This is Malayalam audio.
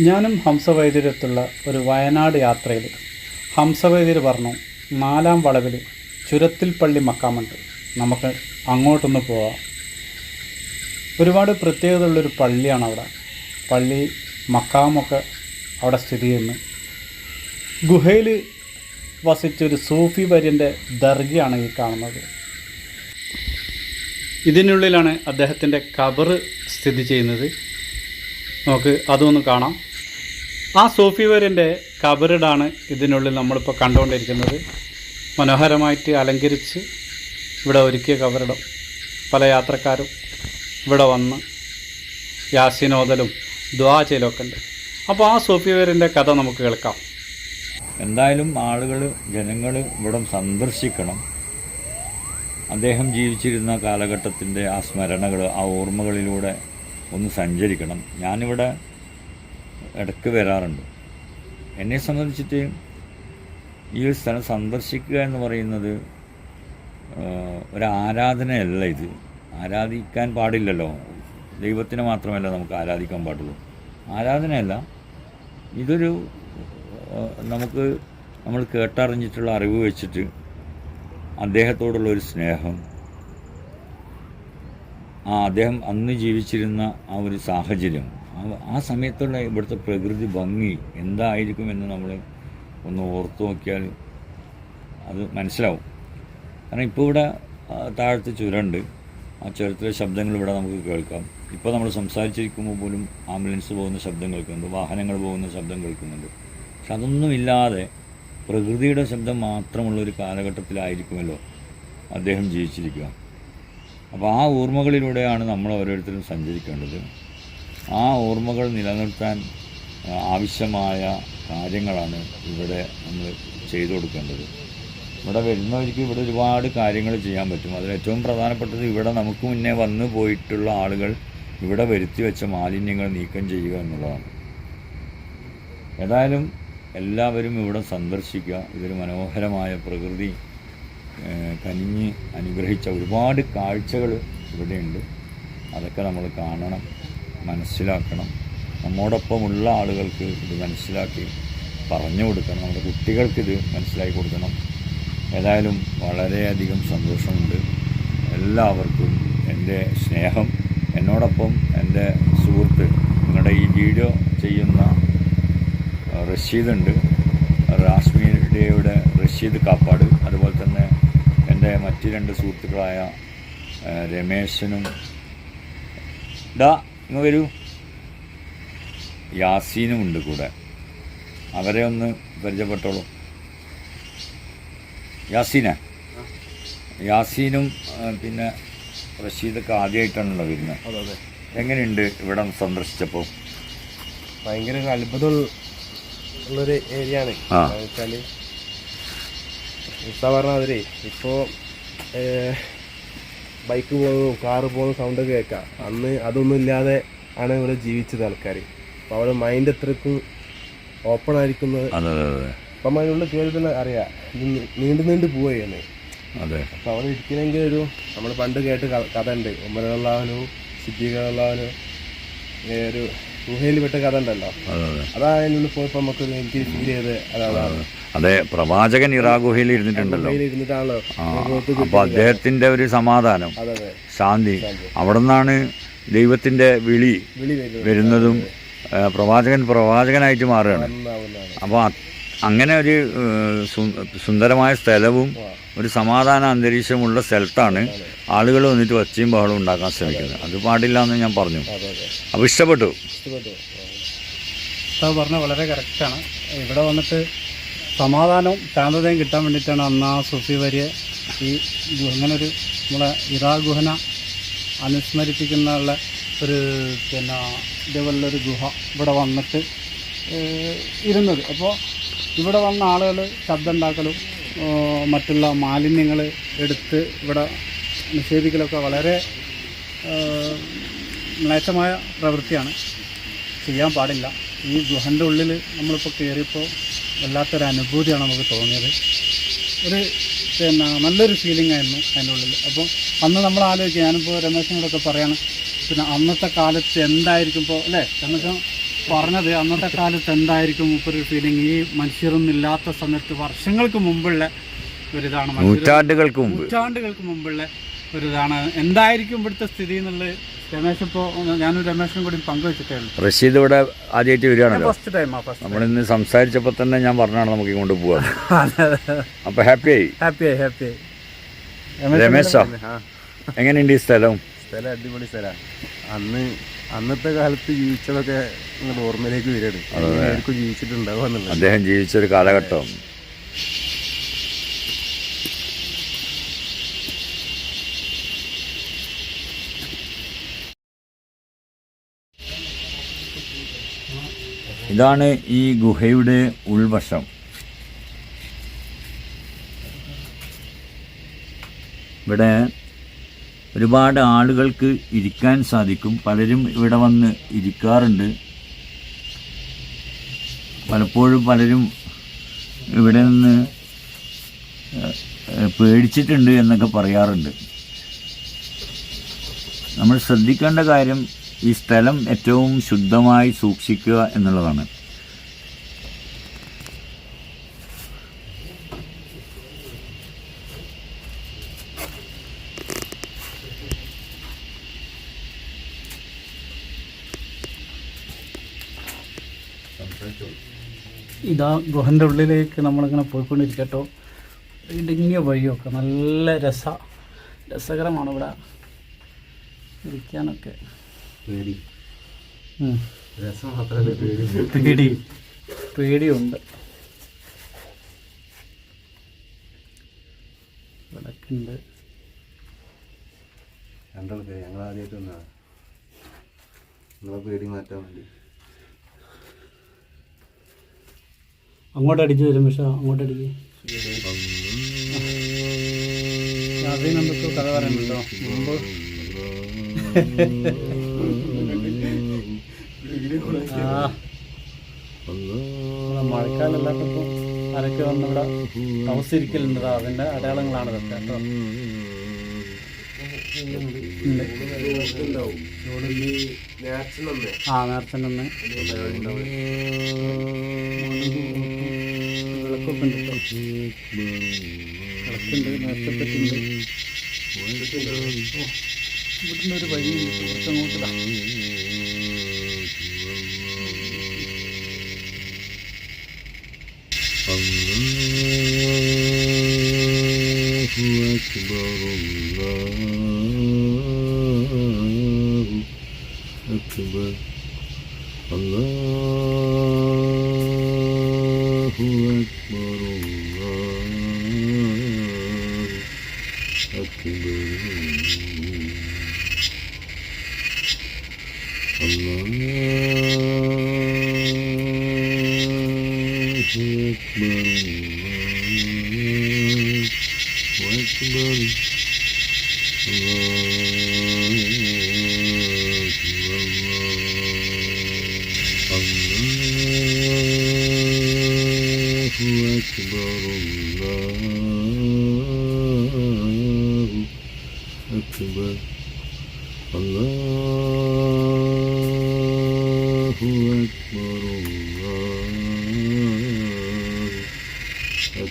ഞാനും ഹംസവൈദ്യരത്തുള്ള ഒരു വയനാട് യാത്രയിൽ ഹംസവൈദ്യർ പറഞ്ഞു നാലാം വളവിൽ ചുരത്തിൽ പള്ളി മക്കാമുണ്ട്. നമുക്ക് അങ്ങോട്ടൊന്ന് പോവാം. ഒരുപാട് പ്രത്യേകതയുള്ളൊരു പള്ളിയാണ് അവിടെ പള്ളി മക്കാമൊക്കെ അവിടെ സ്ഥിതി ചെയ്യുന്നു. ഗുഹയിൽ വസിച്ചൊരു സൂഫി വര്യന്റെ ദർഗയാണ് ഈ കാണുന്നത്. ഇതിനുള്ളിലാണ് അദ്ദേഹത്തിന്റെ കബറ് സ്ഥിതി ചെയ്യുന്നത്. നമുക്ക് അതൊന്ന് കാണാം. ആ സൂഫി വര്യന്റെ കബറിടാണ് ഇതിനുള്ളിൽ നമ്മളിപ്പോൾ കണ്ടുകൊണ്ടിരിക്കുന്നത്. മനോഹരമായിട്ട് അലങ്കരിച്ച് ഇവിടെ ഒരുക്കിയ കബറിടം. പല യാത്രക്കാരും ഇവിടെ വന്ന് യാസിനോദലും ദ്വാ ചെയ്യലൊക്കെ ഉണ്ട്. അപ്പോൾ ആ സൂഫി വര്യന്റെ കഥ നമുക്ക് കേൾക്കാം. എന്തായാലും ആളുകൾ ജനങ്ങൾ ഇവിടം സന്ദർശിക്കണം. അദ്ദേഹം ജീവിച്ചിരുന്ന കാലഘട്ടത്തിന്റെ ആ സ്മരണകൾ ആ ഓർമ്മകളിലൂടെ ഒന്ന് സഞ്ചരിക്കണം. ഞാനിവിടെ ഇടയ്ക്ക് വരാറുണ്ട്. എന്നെ സംബന്ധിച്ചിട്ട് ഈ ഒരു സ്ഥലം സന്ദർശിക്കുക എന്ന് പറയുന്നത് ഒരു ആരാധനയല്ല ഇത്. ആരാധിക്കാൻ പാടില്ലല്ലോ. ദൈവത്തിനെ മാത്രമല്ല നമുക്ക് ആരാധിക്കാൻ പാടുള്ളൂ. ആരാധനയല്ല. ഇതൊരു നമുക്ക് നമ്മൾ കേട്ടറിഞ്ഞിട്ടുള്ള അറിവ് വെച്ചിട്ട് അദ്ദേഹത്തോടുള്ള ഒരു സ്നേഹം ആ അദ്ദേഹം അന്ന് ജീവിച്ചിരുന്ന ആ ഒരു സാഹചര്യം. ആ- സമയത്തുള്ള ഇവിടുത്തെ പ്രകൃതി ഭംഗി എന്തായിരിക്കും എന്ന് നമ്മൾ ഒന്ന് ഓർത്തു നോക്കിയാൽ അത് മനസ്സിലാവും. കാരണം ഇപ്പോൾ ഇവിടെ താഴത്തെ ചുരണ്ട് ആ ചുരത്തിലെ ശബ്ദങ്ങൾ ഇവിടെ നമുക്ക് കേൾക്കാം. ഇപ്പോൾ നമ്മൾ സംസാരിച്ചിരിക്കുമ്പോൾ പോലും ആംബുലൻസ് പോകുന്ന ശബ്ദം കേൾക്കുന്നുണ്ട് വാഹനങ്ങൾ പോകുന്ന ശബ്ദം കേൾക്കുന്നുണ്ട് പക്ഷെ അതൊന്നുമില്ലാതെ പ്രകൃതിയുടെ ശബ്ദം മാത്രമുള്ള ഒരു കാലഘട്ടത്തിലായിരിക്കുമല്ലോ അദ്ദേഹം ജീവിച്ചിരിക്കുക. അപ്പോൾ ആ ഓർമ്മകളിലൂടെയാണ് നമ്മൾ ഓരോരുത്തരും സഞ്ചരിക്കേണ്ടത്. ആ ഓർമ്മകൾ നിലനിർത്താൻ ആവശ്യമായ കാര്യങ്ങളാണ് ഇവിടെ നമ്മൾ ചെയ്തു കൊടുക്കേണ്ടത്. ഇവിടെ വരുന്നവർക്ക് ഇവിടെ ഒരുപാട് കാര്യങ്ങൾ ചെയ്യാൻ പറ്റും. അതിൽ ഏറ്റവും പ്രധാനപ്പെട്ടത് ഇവിടെ നമുക്ക് മുന്നേ വന്നു പോയിട്ടുള്ള ആളുകൾ ഇവിടെ വരുത്തി വെച്ച മാലിന്യങ്ങൾ നീക്കം ചെയ്യുക എന്നുള്ളതാണ്. ഏതായാലും എല്ലാവരും ഇവിടെ സന്ദർശിക്കുക. ഇതൊരു മനോഹരമായ പ്രകൃതി കനിഞ്ഞ് അനുഗ്രഹിച്ച ഒരുപാട് കാഴ്ചകൾ ഇവിടെയുണ്ട്. അതൊക്കെ നമ്മൾ കാണണം മനസ്സിലാക്കണം. നമ്മോടൊപ്പമുള്ള ആളുകൾക്ക് ഇത് മനസ്സിലാക്കി പറഞ്ഞു കൊടുക്കണം. നമ്മുടെ കുട്ടികൾക്കിത് മനസ്സിലാക്കി കൊടുക്കണം. ഏതായാലും വളരെയധികം സന്തോഷമുണ്ട്. എല്ലാവർക്കും എന്റെ സ്നേഹം എന്നോടൊപ്പം എന്റെ സുഹൃത്ത് നിങ്ങളുടെ ഈ വീഡിയോ ചെയ്യുന്ന റഷീദുണ്ട് ഉണ്ട്. റാസ്മിയുടെയുടെ റഷീദ് കാപ്പാട്. അതുപോലെ തന്നെ എന്റെ മറ്റ് രണ്ട് സുഹൃത്തുക്കളായ രമേശനും ഡാ ഇങ്ങ് വരൂ. യാസീനും ഉണ്ട് കൂടെ. അവരെ ഒന്ന് പരിചയപ്പെട്ടോളൂ. യാസീന? യാസീനും പിന്നെ റഷീദൊക്കെ ആദ്യമായിട്ടാണല്ലോ വരുന്നത്. എങ്ങനെയുണ്ട് ഇവിടെ സന്ദർശിച്ചപ്പോൾ? ഭയങ്കര അത്ഭുതം ഉള്ളൊരു ഏരിയ ആണ് ഉസ്താ പറഞ്ഞ മാതിരി ഇപ്പോൾ ബൈക്ക് പോകുന്നതും കാറ് പോകുന്ന സൗണ്ടൊക്കെ കേൾക്കാം. അന്ന് അതൊന്നും ഇല്ലാതെ ആണ് ഇവിടെ ജീവിച്ചത് ആൾക്കാർ അപ്പോൾ അവിടെ മൈൻഡ് എത്രക്കും ഓപ്പൺ ആയിരിക്കുന്നത് അപ്പം അതിനുള്ളിൽ കയറി തന്നെ അറിയാം. ഇത് നീണ്ടു നീണ്ടു പോവുകയാണ്. അതെ. അപ്പോൾ അവിടെ ഇരിക്കണമെങ്കിൽ ഒരു നമ്മൾ പണ്ട് കേട്ട് കഥ ഉണ്ട്. ഉമ്മറുള്ളവനും സിദ്ദീഖുള്ളവനും ഒരു ഗുഹയിൽ പെട്ട കഥ ഉണ്ടല്ലോ. അതാ അതിനുള്ളിൽ പോയപ്പോൾ നമുക്ക് എനിക്ക് ഫീൽ ചെയ്ത് അതാണ്. അതെ പ്രവാചകൻ ഇറാ ഗുഹയിൽ ഇരുന്നിട്ടുണ്ടല്ലോ അപ്പോൾ അദ്ദേഹത്തിന്റെ ഒരു സമാധാനം ശാന്തി. അവിടെ നിന്നാണ് ദൈവത്തിന്റെ വിളി വരുന്നതും. പ്രവാചകൻ പ്രവാചകനായിട്ട് മാറുകയാണ്. അപ്പൊ അപ്പോൾ അങ്ങനെ ഒരു സുന്ദരമായ സ്ഥലവും ഒരു സമാധാന അന്തരീക്ഷമുള്ള സ്ഥലത്താണ് ആളുകൾ വന്നിട്ട് ഒച്ചയും ബഹളവും ഉണ്ടാക്കാൻ ശ്രമിക്കുന്നത്. അത് പാടില്ല എന്ന് ഞാൻ പറഞ്ഞു. അപ്പോൾ ഇഷ്ടപ്പെട്ടു. പറഞ്ഞ വളരെ കറക്റ്റാണ് ഇവിടെ വന്നിട്ട് സമാധാനവും ശാന്തതയും കിട്ടാൻ വേണ്ടിയിട്ടാണ് അന്ന് ആ സുഫി വരിയെ ഈ അങ്ങനൊരു നമ്മളെ ഇറാ ഗുഹന അനുസ്മരിപ്പിക്കുന്ന ഒരു പിന്നെ ഇതേപോലുള്ളൊരു ഗുഹ ഇവിടെ വന്നിട്ട് ഇരുന്നത്. അപ്പോൾ ഇവിടെ വന്ന ആളുകൾ ശബ്ദം ഉണ്ടാക്കലും മറ്റുള്ള മാലിന്യങ്ങൾ എടുത്ത് ഇവിടെ നിഷേധിക്കലൊക്കെ വളരെ മ്ലേച്ഛമായ പ്രവൃത്തിയാണ്. ചെയ്യാൻ പാടില്ല. ഈ ഗുഹന്റെ ഉള്ളിൽ നമ്മളിപ്പോൾ കയറിയപ്പോൾ വല്ലാത്തൊരു അനുഭൂതിയാണ് നമുക്ക് തോന്നിയത്. ഒരു പിന്നെ നല്ലൊരു ഫീലിംഗ് ആയിരുന്നു അതിന്റെ ഉള്ളിൽ. അപ്പോൾ അന്ന് നമ്മൾ ആലോചിക്കുക ഞാനിപ്പോൾ രമേശനോടൊക്കെ പറയാണ് പിന്നെ അന്നത്തെ കാലത്ത് എന്തായിരിക്കും ഇപ്പോൾ അല്ലേ? രമേശൻ പറഞ്ഞത് അന്നത്തെ കാലത്ത് എന്തായിരിക്കും ഇപ്പോൾ ഒരു ഫീലിംഗ് ഈ മനുഷ്യരൊന്നും ഇല്ലാത്ത സമയത്ത് വർഷങ്ങൾക്ക് മുമ്പുള്ള ഒരിതാണ് നൂറ്റാണ്ടുകൾക്ക് മുമ്പ്. നൂറ്റാണ്ടുകൾക്ക് മുമ്പുള്ള ഒരിതാണ് എന്തായിരിക്കും ഇവിടുത്തെ സ്ഥിതി എന്നുള്ളത് രമേശ് ഇപ്പോൾ ഞാനും രമേശനും കൂടി പങ്കുവെച്ചിട്ടേ ഉള്ളൂ റഷീദ് ഇവിടെ ആദ്യമായിട്ട് വരികയാണല്ലോ. ഫസ്റ്റ് ടൈമാ ഫസ്റ്റ് നമ്മളിന്ന് സംസാരിച്ചപ്പോൾ തന്നെ ഞാൻ പറഞ്ഞാണ് നമുക്ക് ഇങ്ങോട്ട് പോവാം. അപ്പോൾ ഹാപ്പിയായി ഹാപ്പിയായി ഹാപ്പിയായി രമേശോ ആ? എങ്ങനെയുണ്ട് ഈ സ്ഥലം? സ്ഥലം അടിപൊളി സ്ഥലമാണ് അന്ന് അന്നത്തെ കാലത്ത് ജീവിച്ചതൊക്കെ നിങ്ങളുടെ ഓർമ്മയിലേക്ക് വരികയാണ്. ആർക്കും ജീവിച്ചിട്ടുണ്ടാവുക എന്നുള്ളത്. അദ്ദേഹം ജീവിച്ചൊരു കാലഘട്ടം. ഇതാണ് ഈ ഗുഹയുടെ ഉൾവശം. ഇവിടെ ഒരുപാട് ആളുകൾക്ക് ഇരിക്കാൻ സാധിക്കും. പലരും ഇവിടെ വന്ന് ഇരിക്കാറുണ്ട്. പലപ്പോഴും പലരും ഇവിടെ നിന്ന് പേടിച്ചിട്ടുണ്ട് എന്നൊക്കെ പറയാറുണ്ട്. നമ്മൾ ശ്രദ്ധിക്കേണ്ട കാര്യം ഈ സ്ഥലം ഏറ്റവും ശുദ്ധമായി സൂക്ഷിക്കുക എന്നുള്ളതാണ്. ഇതാ ഗുഹന്റെ ഉള്ളിലേക്ക് നമ്മളിങ്ങനെ പോയിക്കൊണ്ടിരിക്കട്ടോ. ഇടുങ്ങിയ വഴിയൊക്കെ നല്ല രസ രസകരമാണ് ഇവിടെ. ഇരിക്കാനൊക്കെ. പേടി. ഉം. രസം മാത്രമല്ല പേടി. പേടി. പേടിയുണ്ട്. വിളക്കുണ്ട് രണ്ടാൾക്ക് ഞങ്ങൾ ആദ്യമായിട്ട് വന്നതാണ് നിങ്ങളെ പേടി മാറ്റാൻ വേണ്ടി. അങ്ങോട്ട് അടിച്ചു തരും പക്ഷെ അങ്ങോട്ട് അടിക്ക് അതിനെന്തൊക്കെ കഥ പറയുന്നുണ്ടോ മുമ്പ്. മഴക്കാലമല്ലാത്ത അരക്ക് വന്നിവിടെ താമസിച്ചിരിക്കലുണ്ട്? അതിന്റെ അടയാളങ്ങളാണ് ഇതൊക്കെ കേട്ടോ. ആ നേർച്ചനന്ന് വിളക്കൊക്കെ ഉണ്ട് വിളക്കുണ്ട് നേർച്ചപ്പെട്ടുണ്ട് ഇവിടുന്ന് ഒരു വഴിയുണ്ട് കുറച്ചങ്ങോട്ടിടാം الله أكبر الله Thank you. Allah